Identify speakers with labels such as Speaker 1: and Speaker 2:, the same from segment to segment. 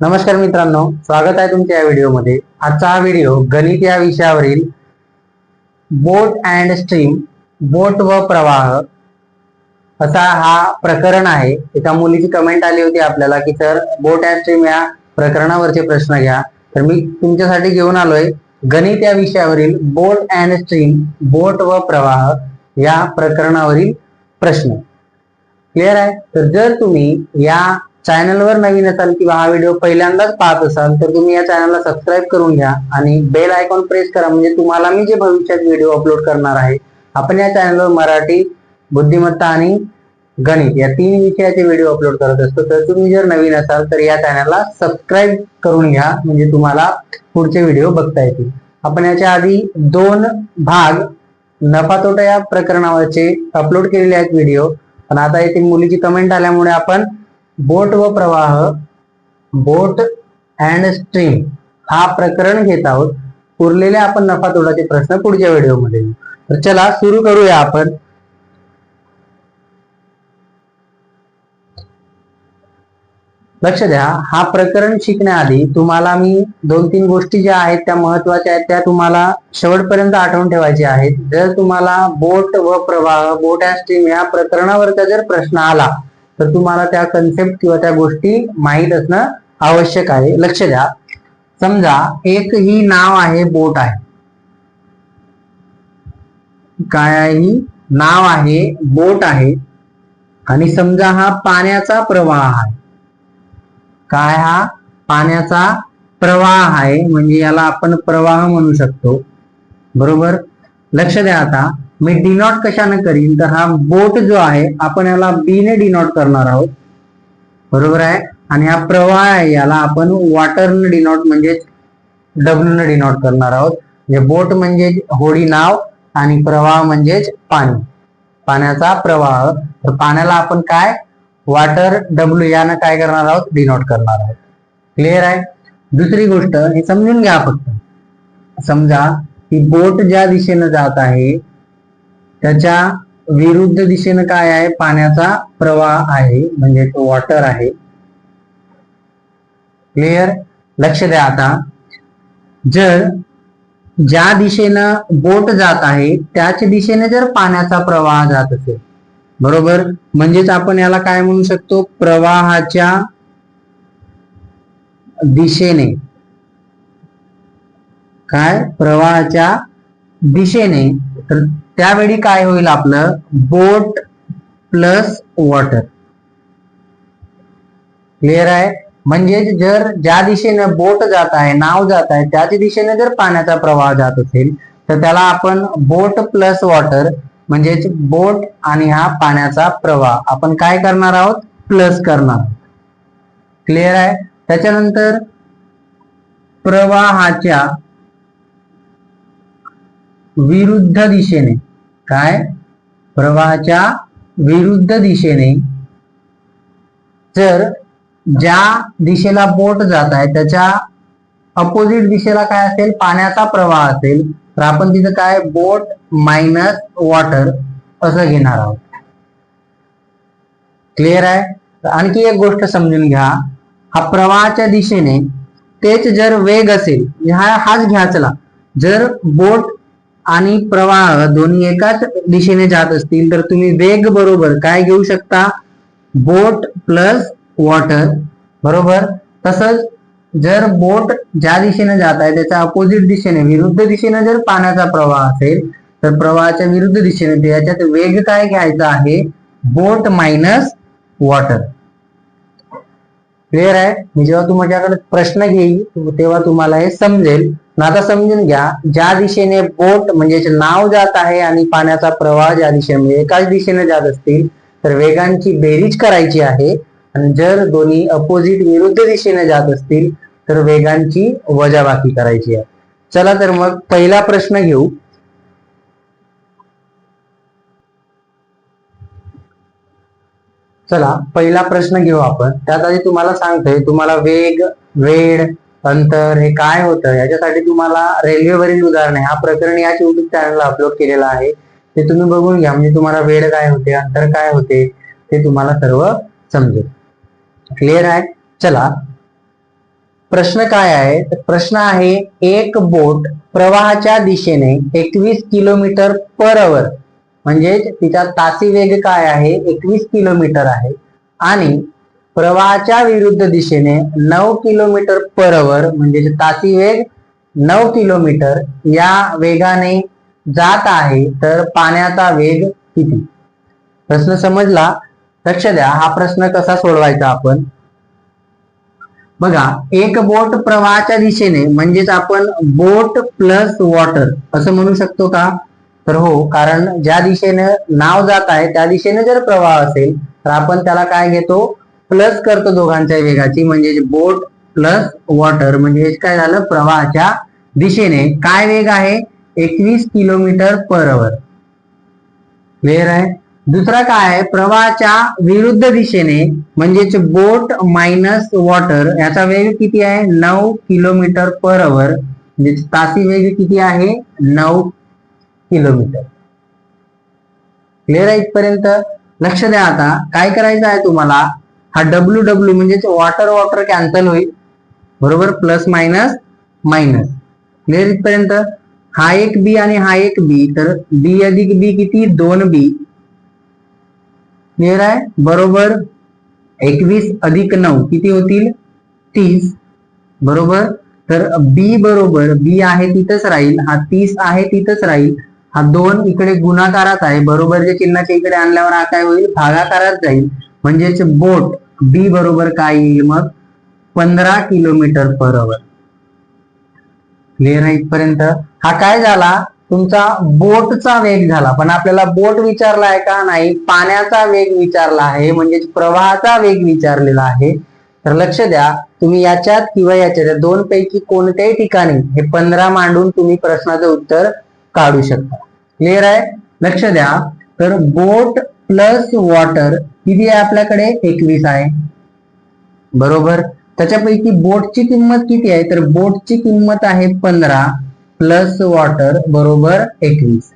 Speaker 1: नमस्कार मित्रांनो स्वागत आहे तुमच्या या व्हिडिओमध्ये. आजचा हा व्हिडिओ गणित या विषयावरील बोट अँड स्ट्रीम बोट व प्रवाह असा हा प्रकरण आहे. एका मुलीची कमेंट आली होती आपल्याला की सर बोट अँड स्ट्रीम या प्रकरणावरचे प्रश्न घ्या. तर मी तुमच्यासाठी घेऊन आलोय गणित या विषयावरील बोट अँड स्ट्रीम बोट व प्रवाह या प्रकरणावरील प्रश्न. क्लिअर आहे? तर जर तुम्ही या चॅनलवर नवीन असाल किंवा हा व्हिडिओ पहिल्यांदाच पाहत असाल तर तुम्ही या चॅनलला सबस्क्राईब करून घ्या आणि बेल आयकॉन प्रेस करा. म्हणजे तुम्हाला मी जे भविष्यात व्हिडिओ अपलोड करणार आहे आपण या चॅनलवर मराठी बुद्धिमत्ता आणि गणित या तीन विषयाचे व्हिडिओ अपलोड करत असतो. तर तुम्ही जर नवीन असाल तर या चॅनलला सबस्क्राईब करून घ्या. म्हणजे तुम्हाला पुढचे व्हिडिओ बघता येतील. आपण याच्या आधी दोन भाग नफा तोटा या प्रकरणावरचे अपलोड केलेले आहेत व्हिडिओ पण आता येथे मुलीची कमेंट आल्यामुळे आपण बोट व प्रवाह बोट अँड स्ट्रीम हा प्रकरण घेत आहोत. उरलेले आपण नफा तोटाचे प्रश्न पुढच्या व्हिडिओमध्ये. तर चला सुरू करूया आपण. लक्ष द्या हा प्रकरण शिकण्याआधी तुम्हाला मी दोन तीन गोष्टी ज्या आहेत त्या महत्त्वाच्या आहेत त्या तुम्हाला शेवटपर्यंत आठवून ठेवायच्या आहेत. जर तुम्हाला बोट व प्रवाह बोट अँड स्ट्रीम या प्रकरणावरचा जर प्रश्न आला तर तुम्हाला त्या कन्सेप्ट किंवा त्या गोष्टी माहीत असणं आवश्यक आहे. लक्ष द्या. समजा एक ही नाव आहे बोट आहे. काय आहे? ही नाव आहे बोट आहे. आणि समजा हा पाण्याचा प्रवाह आहे. काय हा? पाण्याचा प्रवाह आहे. म्हणजे याला आपण प्रवाह म्हणू शकतो. बरोबर? लक्ष द्या आता. मी डिनॉट कशाने करीन? तर हा बोट जो आहे आपण याला बी ने डिनॉट करणार आहोत. बरोबर आहे? आणि हा प्रवाह आहे याला आपण वॉटरनं डिनॉट म्हणजे डब्ल्यू न डिनॉट करणार आहोत. म्हणजे बोट म्हणजे होडी नाव आणि प्रवाह म्हणजेच पाणी. पाण्याचा प्रवाह. तर पाण्याला आपण काय? वॉटर डब्ल्यू यानं काय करणार आहोत? डिनोट करणार आहोत. क्लिअर आहे? दुसरी गोष्ट हे समजून घ्या फक्त. समजा ही बोट ज्या दिशेनं जात आहे त्याच्या विरुद्ध दिशेनं काय आहे? पाण्याचा प्रवाह आहे म्हणजे तो वॉटर आहे. क्लिअर लक्ष द्या आता. जर ज्या दिशेनं बोट जात आहे त्याच दिशेने जर पाण्याचा प्रवाह जात असेल बरोबर? म्हणजेच आपण याला काय म्हणू शकतो? प्रवाहाच्या दिशेने. काय? प्रवाहाच्या दिशेने. तर त्यावेळी काय होईल आपलं? बोट प्लस वॉटर. क्लिअर आहे? म्हणजेच जर ज्या दिशेने बोट जात आहे नाव जात आहे त्याच दिशेने जर पाण्याचा प्रवाह जात असेल तर त्याला आपण बोट प्लस वॉटर म्हणजेच बोट आणि हा पाण्याचा प्रवाह. आपण काय करणार आहोत? प्लस करणार क्लिअर आहे? त्याच्यानंतर प्रवाहाच्या विरुद्ध दिशेने काय? प्रवाहाच्या विरुद्ध दिशेने. जर ज्या दिशेला बोट जात आहे त्याच्या अपोजिट दिशेला काय असेल? पाण्याचा प्रवाह असेल. तर आपण तिथं काय? बोट मायनस वॉटर असं घेणार आहोत. क्लिअर आहे? आणखी एक गोष्ट समजून घ्या. हा प्रवाहाच्या दिशेने तेच जर वेग असेल हा हाच घ्या चला जर बोट आणि प्रवाह दोन्ही एकाच दिशेने जात असतील तर तुम्ही वेग बरोबर काय घेऊ शकता? बोट प्लस वॉटर बरोबर? तसंच जर बोट ज्या दिशेने जात आहे त्याच्या अपोजिट दिशेने विरुद्ध दिशेने जर पाण्याचा प्रवाह असेल तर प्रवाहाच्या विरुद्ध दिशेने याच्यात वेग काय घ्यायचा आहे? बोट मायनस वॉटर क्लिअर आहे? मी जेव्हा तुमच्याकडे प्रश्न घेईल तेव्हा तुम्हाला हे समजेल. आता समजून घ्या ज्या दिशेने बोट म्हणजे नाव जात आहे आणि पाण्याचा प्रवाह ज्या दिशेने म्हणजे एकाच दिशेने जात असतील तर वेगांची बेरीज करायची आहे. आणि जर दोन्ही अपोजिट विरुद्ध दिशेने जात असतील तर वेगांची वजाबाकी करायची आहे. चला तर मग पहिला प्रश्न घेऊ. चला पहिला प्रश्न घेऊ आपण. त्यात आधी तुम्हाला सांगतोय तुम्हाला वेग वेळ अंतर हे काय होतं? याच्यासाठी तुम्हाला रेल्वेवरील उदाहरण हा प्रकरण याच युट्यूब चॅनलला अपलोड केलेला आहे. ते तुम्ही बघून घ्या म्हणजे तुम्हाला वेळ काय होते अंतर काय होते ते तुम्हाला सर्व समजेल. क्लिअर आहे? चला. प्रश्न काय आहे? तर प्रश्न आहे एक बोट प्रवाहाच्या दिशेने एकवीस किलोमीटर पर अवर म्हणजेच तिचा तासी वेग काय आहे? एकवीस किलोमीटर आहे. आणि प्रवाहाच्या विरुद्ध दिशेने नऊ किलोमीटर पर अवर म्हणजे तासी वेग नऊ किलोमीटर या वेगाने जात आहे तर पाण्याचा वेग किती? प्रश्न समजला? लक्ष द्या हा प्रश्न कसा सोडवायचा आपण? बघा एक बोट प्रवाहाच्या दिशेने म्हणजेच आपण बोट प्लस वॉटर असं म्हणू शकतो का? तर हो कारण ज्या दिशेने नाव जात आहे त्या दिशेने जर प्रवाह असेल तर आपण त्याला काय घेतो? प्लस करतो दोघांच्या वेगाची म्हणजे बोट प्लस वॉटर म्हणजे काय झालं? प्रवाहाच्या दिशेने. काय वेग आहे? एकवीस किलोमीटर पर अवर क्लिअर आहे? दुसरा काय आहे? प्रवाहाच्या विरुद्ध दिशेने म्हणजेच बोट मायनस वॉटर याचा वेग किती आहे? नऊ किलोमीटर पर अवर म्हणजे तासी वेग किती आहे? नऊ किलोमीटर. क्लिअर आहे इथपर्यंत? लक्ष द्या आता. काय करायचं आहे तुम्हाला? हा डब्ल्यू डब्ल्यू म्हणजे वॉटर वॉटर कॅन्सल होईल. बरोबर? प्लस मायनस मायनस क्लिअर इथपर्यंत? हा एक बी आणि हा एक बी तर बी अधिक बी किती? दोन बी क्लिअर आहे? बरोबर? एकवीस अधिक नऊ. किती होतील? तीस. बरोबर? तर बी बरोबर बी आहे तिथंच राहील. हा तीस आहे तिथंच राहील. हा दोन इकडे गुणाकारात आहे. बरोबरच्या चिन्हाच्या इकडे आणल्यावर हा काय होईल? भागाकारात जाईल. म्हणजेच बोट बी बरोबर काय येईल मग? पंधरा किलोमीटर पर अवर क्लिअर आहे इथपर्यंत? हा काय झाला? तुमचा बोटचा वेग झाला. पण आपल्याला बोट विचारला आहे का नाही? पाण्याचा वेग विचारला आहे. म्हणजेच प्रवाहाचा वेग विचारलेला आहे. तर लक्ष द्या. तुम्ही याच्यात किंवा याच्यात दोन पैकी कोणत्याही ठिकाणी हे पंधरा मांडून तुम्ही प्रश्नाचं उत्तर काढू शकता. क्लिअर आहे? लक्ष द्या. तर बोट प्लस वॉटर किती आहे आपल्याकडे? एकवीस आहे. बरोबर? त्याच्यापैकी बोटची किंमत किती आहे? तर बोटची किंमत आहे पंधरा प्लस वॉटर बरोबर एकवीस.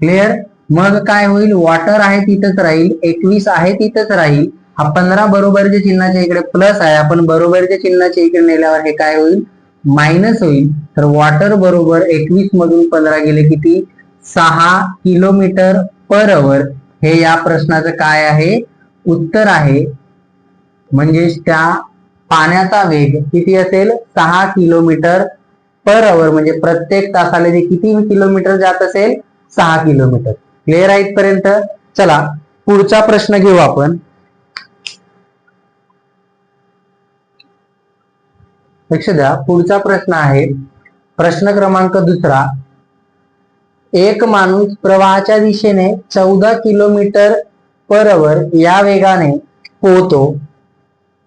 Speaker 1: क्लिअर मग काय होईल? वॉटर आहे तिथंच राहील. एकवीस आहे तिथंच राहील. हा पंधरा बरोबरच्या चिन्हाच्या इकडे प्लस आहे. आपण बरोबरच्या चिन्हाच्या इकडे नेल्यावर हे काय होईल? मायनस होईल. तर वॉटर बरोबर एकवीस मधून पंधरा गेले किती? सहा किलोमीटर पर अवर हे या प्रश्नाचं काय आहे? उत्तर आहे. म्हणजेच त्या पाण्याचा वेग किती असेल? सहा किलोमीटर पर अवर म्हणजे प्रत्येक तासाला जे किती किलोमीटर जात असेल? सहा किलोमीटर क्लिअर आहे इथपर्यंत? चला पुढचा प्रश्न घेऊ आपण. लक्ष द्या. पुढचा प्रश्न आहे. प्रश्न क्रमांक दुसरा. एक माणूस प्रवाहाच्या दिशेने चौदा किलोमीटर पर अवर या वेगाने पोहतो.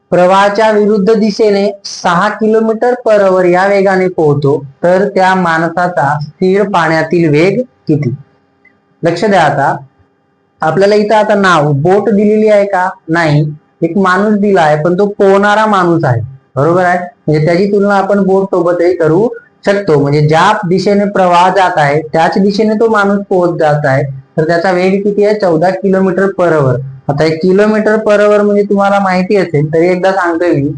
Speaker 1: प्रवाहाच्या विरुद्ध दिशेने सहा किलोमीटर पर अवर या वेगाने पोहतो. तर त्या माणसाचा स्थिर पाण्यातील वेग किती? लक्ष द्या आता. आपल्याला इथं आता नाव बोट दिलेली आहे का? नाही. एक माणूस दिला आहे पण तो पोहणारा माणूस आहे. बरोबर आहे? म्हणजे त्याची तुलना आपण बोट सोबतही करू शकतो. म्हणजे ज्या दिशेने प्रवाह जात आहे त्याच दिशेने तो माणूस पोहोच जात आहे. तर त्याचा वेग किती आहे? चौदा किलोमीटर पर अवर आता एक किलोमीटर पर अवर म्हणजे तुम्हाला माहिती असेल तरी एकदा सांगतोय मी.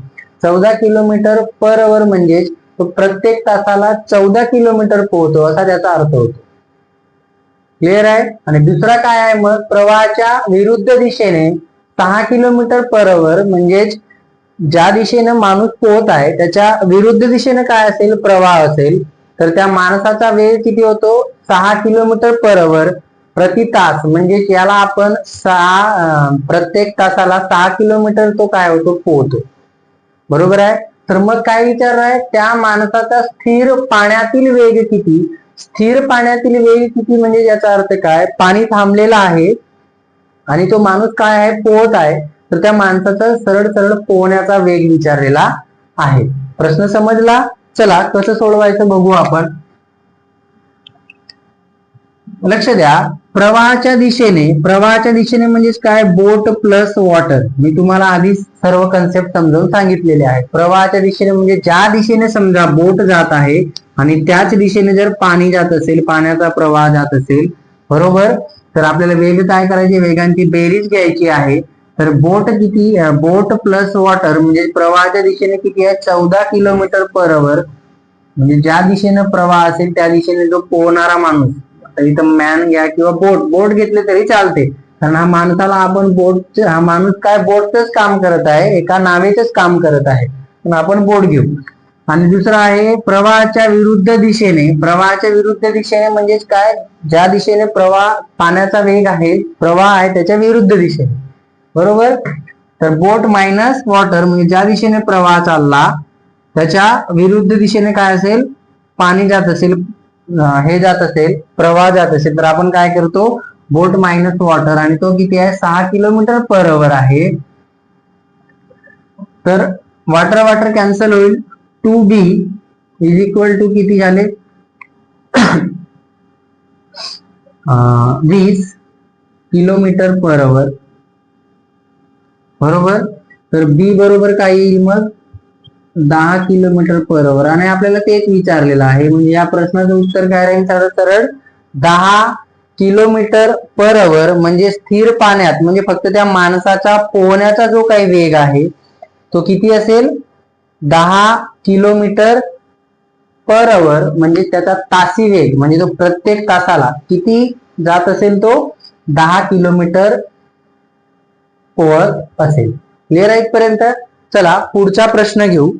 Speaker 1: चौदा किलोमीटर पर अवर म्हणजेच तो प्रत्येक तासाला चौदा किलोमीटर पोहोचतो असा त्याचा अर्थ होतो. क्लिअर आहे? आणि दुसरा काय आहे मग? प्रवाहाच्या विरुद्ध दिशेने सहा किलोमीटर पर अवर म्हणजेच ज्या दिशेनं माणूस पोहत आहे त्याच्या विरुद्ध दिशेनं काय असेल? प्रवाह असेल. तर त्या माणसाचा वेळ किती होतो? सहा किलोमीटर पर अवर प्रति तास. म्हणजे याला आपण सहा प्रत्येक तासाला सहा किलोमीटर तो काय होतो? पोहतो. बरोबर आहे? तर मग काय विचार आहे? त्या माणसाचा स्थिर पाण्यातील वेग किती? स्थिर पाण्यातील वेग किती? म्हणजे याचा अर्थ काय? पाणी थांबलेलं आहे. आणि तो माणूस काय आहे? पोहत आहे. तर त्या माणसाचा सरळ सरळ पोहण्याचा वेग विचारलेला आहे. प्रश्न समजला? चला कसं सोडवायचं बघू आपण. लक्ष द्या. प्रवाहाच्या दिशेने प्रवाहाच्या दिशेने म्हणजेच काय? बोट प्लस वॉटर. मी तुम्हाला आधी सर्व कन्सेप्ट समजावून सांगितलेले आहे प्रवाहाच्या दिशेने म्हणजे ज्या दिशेने समजा बोट जात आहे आणि त्याच दिशेने जर पाणी जात असेल पाण्याचा प्रवाह जात असेल बरोबर? तर आपल्याला वेग काय करायची? वेगांची बेरीज घ्यायची आहे. तर बोट किती बोट प्लस वॉटर म्हणजे प्रवाहाच्या दिशेने किती आहे? चौदा किलोमीटर पर अवर म्हणजे ज्या दिशेनं प्रवाह असेल त्या दिशेने जो पोहणारा माणूस इथं मॅन घ्या किंवा बोट बोट घेतले तरी चालते. कारण हा माणसाला आपण बोट हा माणूस काय बोटच काम करत आहे एका नावेचंच काम करत आहे. पण आपण बोट घेऊ. आणि दुसरं आहे प्रवाहाच्या विरुद्ध दिशेने प्रवाहाच्या विरुद्ध दिशेने म्हणजेच काय? ज्या दिशेने प्रवाह पाण्याचा वेग आहे प्रवाह आहे त्याच्या विरुद्ध दिशेने. बरोबर? तर बोट मायनस वॉटर म्हणजे ज्या दिशेने प्रवाह चालला त्याच्या विरुद्ध दिशेने काय असेल? पाणी जात असेल हे जात असेल प्रवाह जात असेल. तर आपण काय करतो? बोट मायनस वॉटर आणि तो किती आहे? सहा किलोमीटर पर अवर आहे. तर वॉटर वॉटर कॅन्सल होईल. Two B is equal to किती झाले? वीस किलोमीटर पर अवर बरोबर? तर बी बरोबर काय येईल मग? दहा किलोमीटर पर आवर आणि आपल्याला तेच विचारलेलं आहे म्हणजे या प्रश्नाचं उत्तर काय राहील? सरळ सरळ दहा किलोमीटर पर अवर म्हणजे स्थिर पाण्यात म्हणजे फक्त त्या माणसाचा पोहण्याचा जो काही वेग आहे तो किती असेल? दहा किलोमीटर पर अवर म्हणजे त्याचा तासी वेग म्हणजे तो प्रत्येक तासाला किती जात असेल तो? दहा किलोमीटर पोहत असेल. क्लिअर आहे पर्यंत चला पुढचा प्रश्न घेऊ.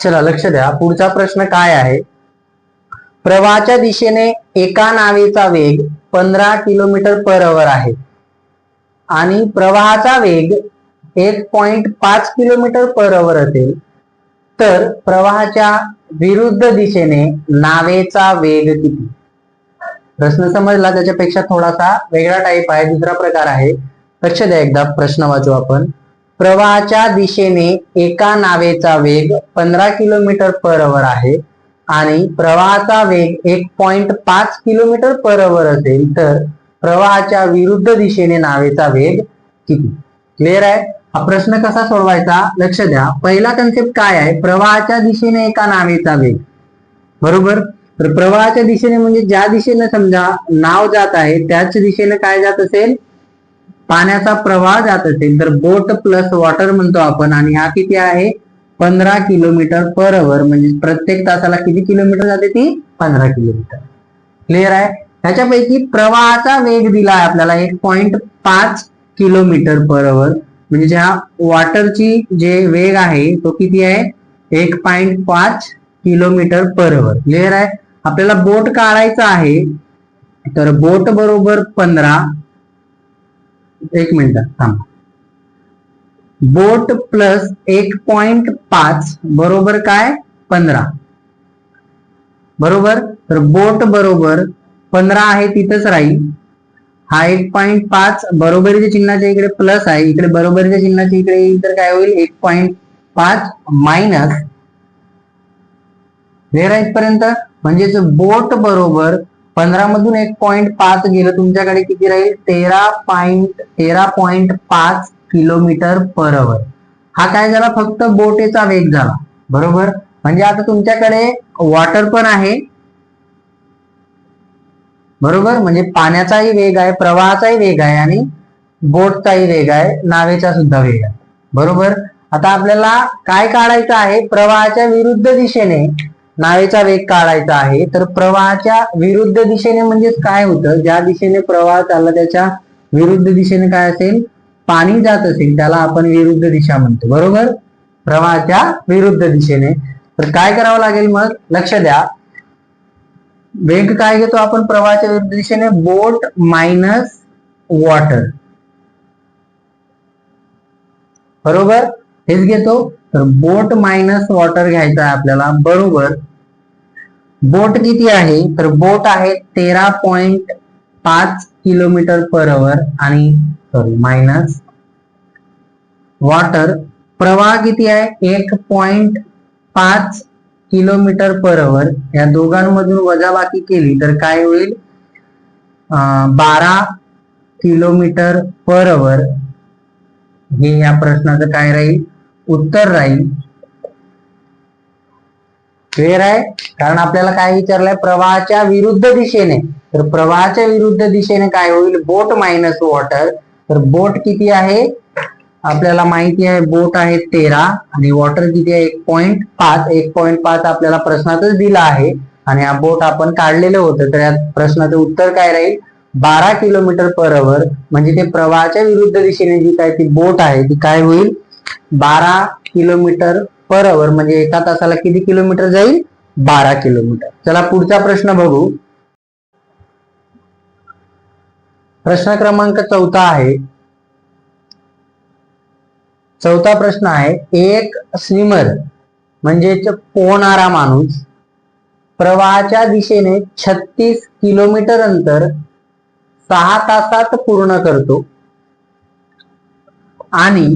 Speaker 1: चला लक्ष द्या. पुढचा प्रश्न काय आहे? प्रवाहाच्या दिशेने एका नावेचा वेग पंधरा किलोमीटर पर अवर आहे. आणि प्रवाहाचा वेग एक पॉइंट पाच किलोमीटर पर अवर असेल. तर प्रवाहाच्या विरुद्ध दिशेने नावेचा वेग किती? प्रश्न समजला त्याच्यापेक्षा थोडासा वेगळा टाईप आहे दुसरा प्रकार आहे. लक्ष द्या एकदा प्रश्न वाचू आपण. प्रवाहाच्या दिशेने एका नावेचा वेग पंधरा किलोमीटर पर अवर आहे आणि प्रवाहाचा वेग एक पॉइंट पाच किलोमीटर पर अवर असेल तर प्रवाहाच्या विरुद्ध दिशेने नावेचा वेग किती? क्लिअर आहे? हा प्रश्न कसा सोडवायचा? लक्ष द्या. पहिला कन्सेप्ट काय आहे? प्रवाहाच्या दिशेने एका नावेचा वेग. बरोबर? तर प्रवाहाच्या दिशेने म्हणजे ज्या दिशेने समजा नाव जात आहे त्याच दिशेने काय जात असेल? पाण्याचा प्रवाह जात असेल. तर बोट प्लस वॉटर म्हणतो आपण आणि हा किती आहे? पंधरा किलोमीटर पर अवर म्हणजे प्रत्येक तासाला किती किलोमीटर जाते ती? पंधरा किलोमीटर. क्लिअर आहे? ह्याच्यापैकी प्रवाहाचा वेग दिला आहे आपल्याला एक पॉइंट पाच किलोमीटर पर अवर म्हणजे ज्या वॉटरची जे वेग आहे तो किती आहे? एक पॉइंट पाच किलोमीटर पर अवर क्लिअर आहे? आपल्याला बोट काढायचं आहे तर बोट बरोबर पंधरा एक मिनिट थांबा. बोट प्लस एक पॉइंट पाच बरोबर काय? पंधरा. बरोबर? तर बोट बरोबर पंधरा आहे तिथंच राहील. हा एक पॉइंट पाच बरोबरीच्या चिन्हाच्या इकडे प्लस आहे इकडे बरोबरीच्या चिन्हाच्या इकडे येईल तर काय होईल? एक पॉइंट पाच मायनस वेर पर्यंत म्हणजेच बोट बरोबर पंधरा मधून एक पॉइंट पाच गेलं तुमच्याकडे किती राहील? तेरा पॉइंट तेरा पॉइंट पाच किलोमीटर पर अवर हा काय झाला? फक्त बोटेचा वेग झाला. बरोबर? म्हणजे आता तुमच्याकडे वॉटर पण आहे. बरोबर? म्हणजे पाण्याचाही वेग आहे प्रवाहाचाही वेग आहे आणि बोटचाही वेग आहे नावेचा सुद्धा वेग आहे. बरोबर? आता आपल्याला काय काढायचं आहे? प्रवाहाच्या विरुद्ध दिशेने नावेचा वेग काढायचा आहे तर प्रवाहाच्या विरुद्ध दिशेने म्हणजेच काय होतं? ज्या दिशेने प्रवाह चालला त्याच्या विरुद्ध दिशेने काय असेल? पाणी जात असेल त्याला आपण विरुद्ध दिशा म्हणतो बरोबर? प्रवाहाच्या विरुद्ध दिशेने. तर काय करावं लागेल मग? लक्ष द्या. वेग काय घेतो आपण प्रवाहाच्या विरुद्ध दिशेने? Boat minus water. बरोबर? हेच घेतो. तर बोट मायनस वॉटर घ्यायचं आहे आपल्याला बरोबर? बोट किती आहे? तर बोट आहे तेरा पॉइंट पाच किलोमीटर पर अवर आणि सॉरी मायनस वॉटर प्रवाह किती आहे? एक पॉइंट पाच किलोमीटर पर अवर. या दोघांमधून वजाबाकी केली तर काय होईल? अं, बारा किलोमीटर पर अवर. हे या प्रश्नाचं काय राहील? उत्तर राहील. क्लिअर आहे? कारण आपल्याला काय विचारलंय? प्रवाहाच्या विरुद्ध दिशेने. तर प्रवाहाच्या विरुद्ध दिशेने काय होईल? बोट मायनस वॉटर तर बोट किती आहे? आपल्याला माहिती आहे बोट आहे तेरा आणि वॉटर किती आहे? एक पॉईंट पाच. एक पॉईंट पाच आपल्याला प्रश्नातच दिला आहे. आणि हा बोट आपण काढलेलं होतं. तर या प्रश्नाचं उत्तर काय राहील? बारा किलोमीटर पर अवर म्हणजे ते प्रवाहाच्या विरुद्ध दिशेने जी काय ती बोट आहे ती काय होईल? बारा किलोमीटर पर अवर म्हणजे एका तासाला किती किलोमीटर जाईल? बारा किलोमीटर. चला पुढचा प्रश्न बघू. प्रश्न क्रमांक चौथा आहे. चौथा प्रश्न आहे एक स्विमर म्हणजेच पोहणारा माणूस प्रवाहाच्या दिशेने छत्तीस किलोमीटर अंतर सहा तासात पूर्ण करतो आणि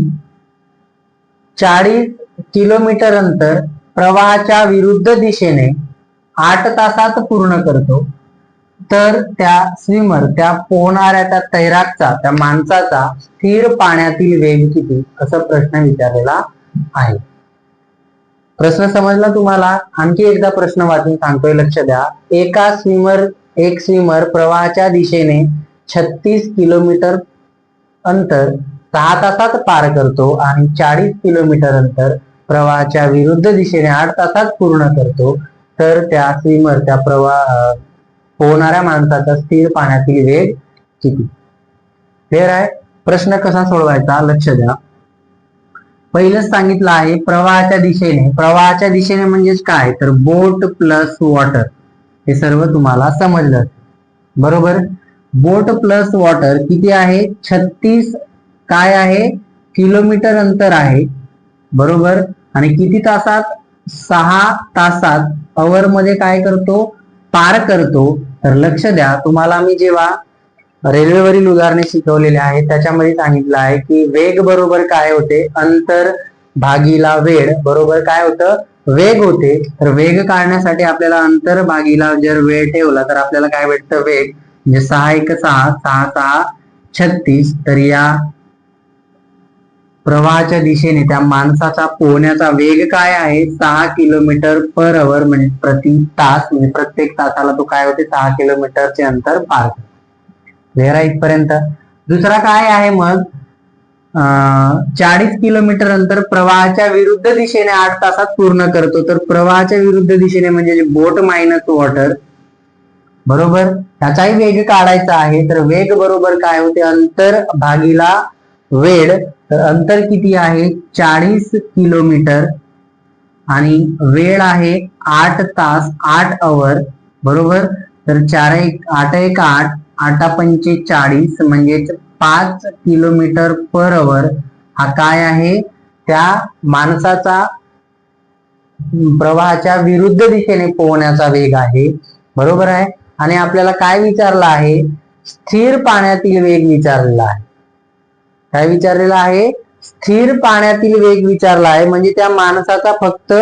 Speaker 1: चाळीस किलोमीटर अंतर प्रवाहाच्या विरुद्ध दिशेने आठ तासात पूर्ण करतो. तर त्या स्विमर त्या पोहणाऱ्या त्या तैराकचा त्या माणसाचा स्थिर पाण्यातील वेग किती? असा प्रश्न विचारलेला आहे. प्रश्न समजला तुम्हाला? आणखी एकदा प्रश्न वाचून सांगतोय लक्ष द्या. एका स्विमर एक स्विमर प्रवाहाच्या दिशेने छत्तीस किलोमीटर अंतर सहा तासात पार करतो आणि चाळीस किलोमीटर अंतर प्रवाहाच्या विरुद्ध दिशेने आठ तासात पूर्ण करतो तर त्या स्विमर त्या प्रवाह पोहणाऱ्या माणसाचा स्थिर पाण्यातील वेग किती? क्लिअर आहे? प्रश्न कसा सोडवायचा? लक्ष द्या. पहिलंच सांगितलं आहे प्रवाहाच्या दिशेने. प्रवाहाच्या दिशेने म्हणजेच काय? तर बोट प्लस वॉटर हे सर्व तुम्हाला समजलं. बरोबर? बोट प्लस वॉटर किती आहे? छत्तीस काय आहे? किलोमीटर अंतर आहे. बरोबर? आणि किती तासात? सहा तासात. अवर मध्ये काय करतो? पार करतो. तर लक्ष द्या. तुम्हाला मी जेव्हा रेल्वेवरील उदाहरणे शिकवलेले आहेत त्याच्यामध्ये सांगितलं आहे की वेग बरोबर काय होते? अंतर भागीला वेळ बरोबर काय होतं? वेग होते. तर वेग काढण्यासाठी आपल्याला अंतर भागीला जर वेळ ठेवला तर आपल्याला काय भेटतं? वेग. म्हणजे सहा एक सहा सहा सहा छत्तीस. तर या प्रवाहाच्या दिशेने त्या माणसाचा पोहण्याचा वेग काय आहे? सहा किलोमीटर पर अवर म्हणजे प्रति तास म्हणजे प्रत्येक तासाला तो काय होते? सहा किलोमीटरचे अंतर पार वेरा इथपर्यंत? दुसरा काय आहे मग? चाळीस किलोमीटर अंतर प्रवाहाच्या विरुद्ध दिशेने आठ तासात पूर्ण करतो. तर प्रवाहाच्या विरुद्ध दिशेने म्हणजे बोट मायनस वॉटर बरोबर? त्याचाही वेग काढायचा आहे. तर वेग बरोबर काय होते? अंतर भागीला वेळ तर अंतर किती आहे? चाळीस किलोमीटर. आणि वेळ आहे आठ तास आठ अवर बरोबर? तर चार एक आठ एक आठ आठा पंचे चाळीस म्हणजेच पाच किलोमीटर पर अवर हा काय आहे? त्या माणसाचा प्रवाहाच्या विरुद्ध दिशेने पोहण्याचा वेग आहे. बरोबर आहे? आणि आपल्याला काय विचारलं आहे? स्थिर पाण्यातील वेग विचारलेला आहे. काय विचारलेला आहे? स्थिर पाण्यातील वेग विचारला आहे. म्हणजे त्या माणसाचा फक्त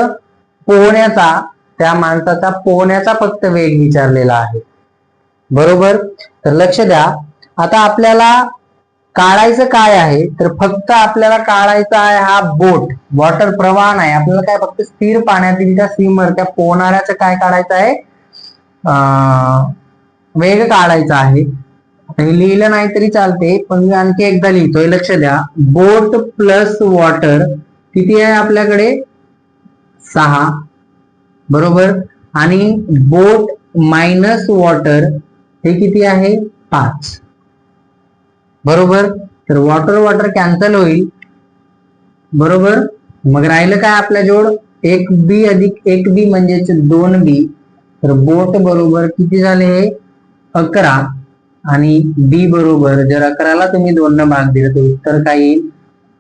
Speaker 1: पोहण्याचा त्या माणसाचा पोहण्याचा फक्त वेग विचारलेला आहे. बरोबर? तर लक्ष द्या. आता आपल्याला काढायचं काय आहे? तर फक्त आपल्याला काढायचा आहे हा बोट. वॉटर प्रवाह नाही. आपल्याला काय फक्त स्थिर पाण्यातील त्या स्विमर त्या पोहणाऱ्याचं काय काढायचं आहे? वेग काढायचा आहे. हे लिहिलं नाही तरी चालते पण मी आणखी एकदा लिहितोय लक्ष द्या. बोट प्लस वॉटर किती आहे आपल्याकडे? सहा. बरोबर? आणि बोट मायनस वॉटर हे किती आहे? पाच. बरोबर? तर वॉटर वॉटर कॅन्सल होईल. बरोबर? मग राहिलं काय आपल्या जोड? एक बी अधिक एक बी म्हणजेच दोन बी तर बोट बरोबर किती झाले? हे अकरा. आणि बी बरोबर जर अकराला तुम्ही दोन न भाग दिला तर उत्तर काय येईल?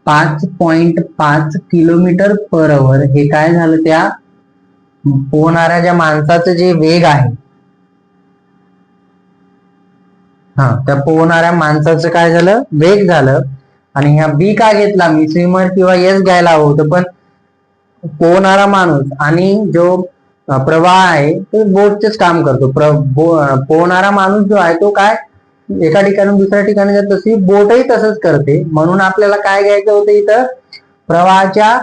Speaker 1: पाच पॉइंट पाच किलोमीटर पर अवर हे काय झालं त्या? पोहणाऱ्या ज्या माणसाचं जे वेग आहे. हा त्या पोहणाऱ्या माणसाचं काय झालं? वेग झालं. आणि ह्या बी का घेतला? मी स्विमर किंवा यस घ्यायला हवं होतं पण पोहणारा माणूस आणि जो प्रवाह आहे तो बोटचेच काम करतो. प्र पोहणारा माणूस जो आहे तो काय? एका ठिकाणी दुसऱ्या ठिकाणी जात तशी बोटही तसंच करते. म्हणून आपल्याला काय घ्यायचं होतं इथं? प्रवाहाच्या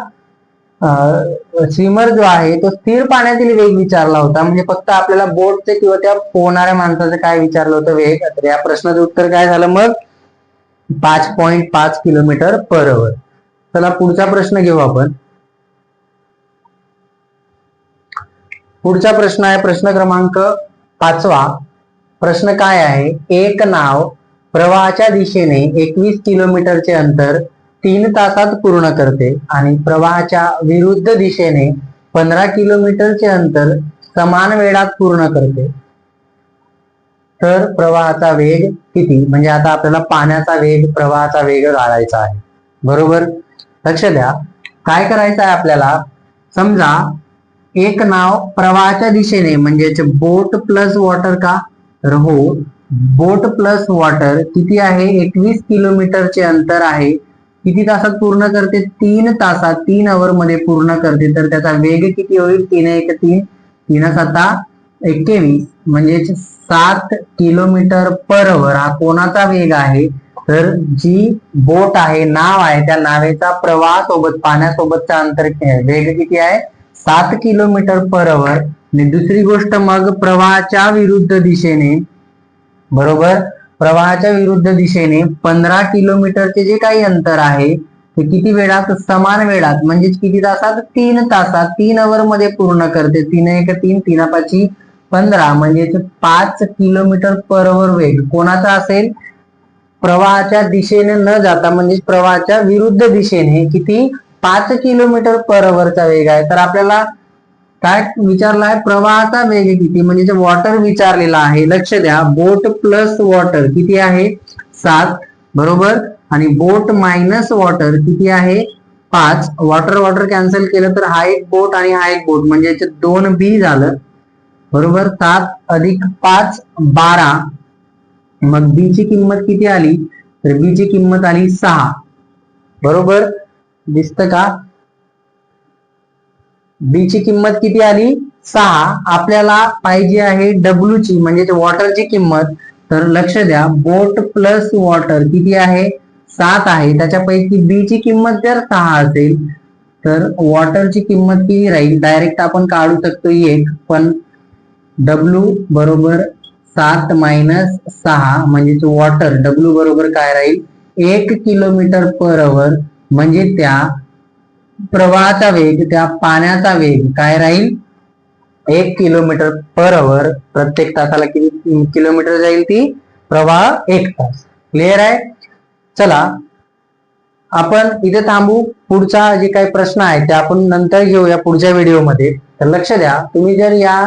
Speaker 1: स्विमर जो आहे तो स्थिर पाण्यातील वेग विचारला होता. म्हणजे फक्त आपल्याला बोटचे किंवा त्या पोहणाऱ्या माणसाचं काय विचारलं होतं? वेग. तर या प्रश्नाचं उत्तर काय झालं मग? पाच पॉईंट पाच किलोमीटर पर अवर चला पुढचा प्रश्न घेऊ आपण. पुढचा प्रश्न आहे प्रश्न क्रमांक पाचवा. प्रश्न काय आहे? एक नाव प्रवाहाच्या दिशेने एकवीस किलोमीटरचे अंतर तीन तासात पूर्ण करते आणि प्रवाहाच्या विरुद्ध दिशेने पंधरा किलोमीटरचे अंतर समान वेळात पूर्ण करते. तर प्रवाहाचा वेग किती? म्हणजे आता आपल्याला पाण्याचा वेग प्रवाहाचा वेग काढायचा आहे. बरोबर? लक्ष द्या. काय करायचं आहे आपल्याला? समजा एक नाव प्रवाहाच्या दिशेने म्हणजे बोट प्लस वॉटर का? तर हो बोट प्लस वॉटर किती आहे? एकवीस किलोमीटरचे अंतर आहे. किती तासात पूर्ण करते? तीन तासात तीन आवर मध्ये पूर्ण करते. तर त्याचा वेग किती होईल? तीन एक तीन तीन साता एक्केवीस. म्हणजे सात किलोमीटर पर अवर हा कोणाचा वेग आहे? तर जी बोट आहे नाव आहे त्या नावेचा प्रवाहासोबत पाण्यासोबतचा अंतर वेग किती आहे? सात किलोमीटर पर अवर आणि दुसरी गोष्ट मग प्रवाहाच्या विरुद्ध दिशेने बरोबर? प्रवाहाच्या विरुद्ध दिशेने पंधरा किलोमीटरचे जे काही अंतर आहे ते किती वेळात? समान वेळात. म्हणजेच किती तासात? तीन तासात. तीन अवर मध्ये पूर्ण करते. तीन एक तीन तीन पाची पंधरा. म्हणजेच पाच किलोमीटर पर अवर वेग. कोणाचा असेल? प्रवाहाच्या दिशेने न जाता म्हणजेच प्रवाहाच्या विरुद्ध दिशेने किती? पाच किलोमीटर पर अवरचा वेग आहे. तर आपल्याला काय विचारला आहे प्रवाहाचा वेग किती? म्हणजे वॉटर विचारलेला आहे लक्ष द्या. बोट प्लस वॉटर किती आहे? सात. बरोबर? आणि बोट मायनस वॉटर किती आहे? पाच. वॉटर वॉटर कॅन्सल केलं तर हा एक बोट आणि हा एक बोट म्हणजे याच्यात दोन बी झालं. बरोबर? सात अधिक पाच बारा. मग बी ची किंमत किती आली? तर बी ची किंमत आली सहा. बरोबर? दिसत का? बी ची किंमत किती आली? सहा. आपल्याला पाहिजे आहे डब्ल्यू ची म्हणजे वॉटरची किंमत. तर लक्ष द्या बोट प्लस वॉटर किती आहे? सात आहे. त्याच्यापैकी बी ची किंमत जर सहा असेल तर वॉटरची किंमत किती राहील? डायरेक्ट आपण काढू शकतो एक पण डब्ल्यू बरोबर सात मायनस सहा म्हणजे वॉटर डब्ल्यू बरोबर काय राहील? एक किलोमीटर पर अवर म्हणजे त्या प्रवाहाचा वेग त्या पाण्याचा वेग काय राहील? एक किलोमीटर पर आवर प्रत्येक तासाला किती किलोमीटर जाईल ती? प्रवाह एक तास. क्लिअर आहे? चला आपण इथे थांबू. पुढचा जे काही प्रश्न आहे ते आपण नंतर घेऊया पुढच्या व्हिडिओमध्ये. तर लक्ष द्या तुम्ही जर या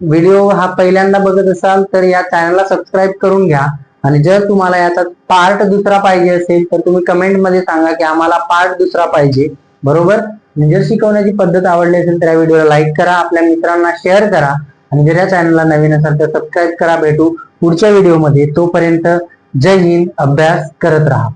Speaker 1: व्हिडिओ हा पहिल्यांदा बघत असाल तर या चॅनलला सबस्क्राईब करून घ्या. आणि जर तुम्हाला याचा पार्ट दुसरा पाहिजे असेल तर तुम्ही कमेंटमध्ये सांगा की आम्हाला पार्ट दुसरा पाहिजे. बरोबर? म्हणजे जर शिकवण्याची पद्धत आवडली असेल तर या व्हिडिओला लाईक करा आपल्या मित्रांना शेअर करा आणि जर या चॅनलला नवीन असाल तर सबस्क्राईब करा भेटू पुढच्या व्हिडिओमध्ये तोपर्यंत जय हिंद अभ्यास करत राहा.